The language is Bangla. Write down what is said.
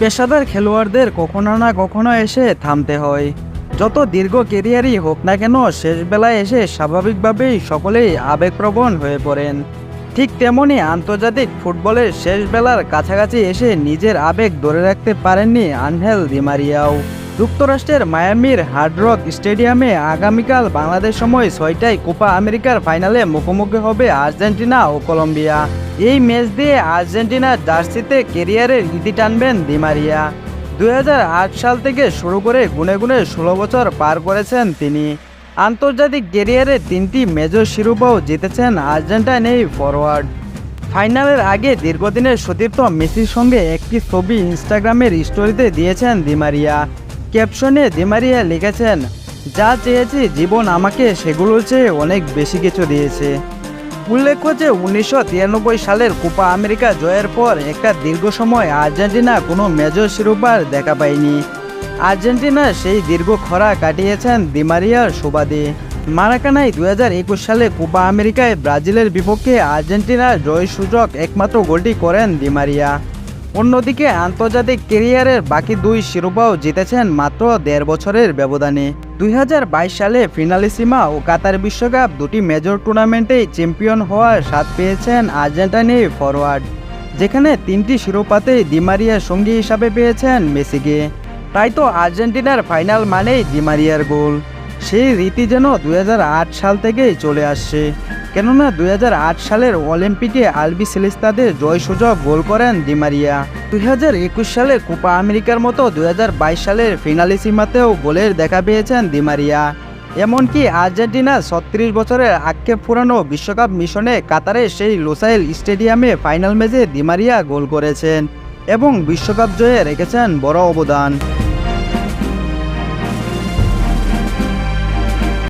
পেশাদার খেলোয়াড়দের কখনো না কখনো এসে থামতে হয়। যত দীর্ঘ কেরিয়ারই হোক না কেন, শেষবেলায় এসে স্বাভাবিকভাবেই সকলেই আবেগপ্রবণ হয়ে পড়েন। ঠিক তেমনি আন্তর্জাতিক ফুটবলের শেষবেলার কাছাকাছি এসে নিজের আবেগ ধরে রাখতে পারেননি আনহেল দিমারিয়াও যুক্তরাষ্ট্রের মায়ামির হার্ড রক স্টেডিয়ামে আগামীকাল বাংলাদেশ সময় ছয়টায় কোপা আমেরিকার ফাইনালে মুখোমুখি হবে আর্জেন্টিনা ও কলম্বিয়া। এই ম্যাচ দিয়ে আর্জেন্টিনার জার্সিতে কেরিয়ারের ইতি টানবেন দিমারিয়া দুই হাজার আট সাল থেকে শুরু করে গুনে গুনে ষোলো বছর পার করেছেন তিনি। আন্তর্জাতিক কেরিয়ারে তিনটি মেজর শিরোপাও জিতেছেন আর্জেন্টাইন এই ফরওয়ার্ড ফাইনালের আগে দীর্ঘদিনের সতীর্থ মেসির সঙ্গে একটি ছবি ইনস্টাগ্রামের স্টোরিতে দিয়েছেন দিমারিয়া ক্যাপশনে দিমারিয়া লিখেছেন, যা চেয়েছি জীবন আমাকে সেগুলোর চেয়ে অনেক বেশি কিছু দিয়েছে। উল্লেখ্য যে উনিশশো তিরানব্বই সালের কোপা আমেরিকা জয়ের পর একটা দীর্ঘ সময় আর্জেন্টিনা কোনো মেজর শিরোপার দেখা পায়নি। আর্জেন্টিনা সেই দীর্ঘ খরা কাটিয়েছেন দিমারিয়ার সুবাদে। মারাকানায় দু একুশ সালে কোপা আমেরিকায় ব্রাজিলের বিপক্ষে আর্জেন্টিনার জয়সূচক একমাত্র গোলটি করেন দিমারিয়া। অন্যদিকে আন্তর্জাতিক কেরিয়ারের বাকি দুই শিরোপাও জিতেছেন মাত্র দেড় বছরের ব্যবধানে। দুই হাজার বাইশ সালে ফিনালিসিমা ও কাতার বিশ্বকাপ দুটি মেজর টুর্নামেন্টেই চ্যাম্পিয়ন হওয়ার স্বাদ পেয়েছেন আর্জেন্টাইনি ফরওয়ার্ড যেখানে তিনটি শিরোপাতেই দিমারিয়ার সঙ্গী হিসাবে পেয়েছেন মেসিকে। তাই তো আর্জেন্টিনার ফাইনাল মানেই দিমারিয়ার গোল। সেই রীতি যেন দু হাজার আট সাল থেকেই চলে আসছে। কেননা দুই হাজার আট সালের অলিম্পিকে আলবি সেলিস্তাদের জয়সূচক গোল করেন দিমারিয়া দুই সালে কোপা আমেরিকার মতো দুই হাজার বাইশ সালের ফিনালিসিমাতেও গোলের দেখা পেয়েছেন দিমারিয়া এমনকি আর্জেন্টিনা ছত্রিশ বছরের আক্ষেপ পুরানো বিশ্বকাপ মিশনে কাতারে সেই লোসাইল স্টেডিয়ামে ফাইনাল ম্যাচে দিমারিয়া গোল করেছেন এবং বিশ্বকাপ জয়ে রেখেছেন বড় অবদান।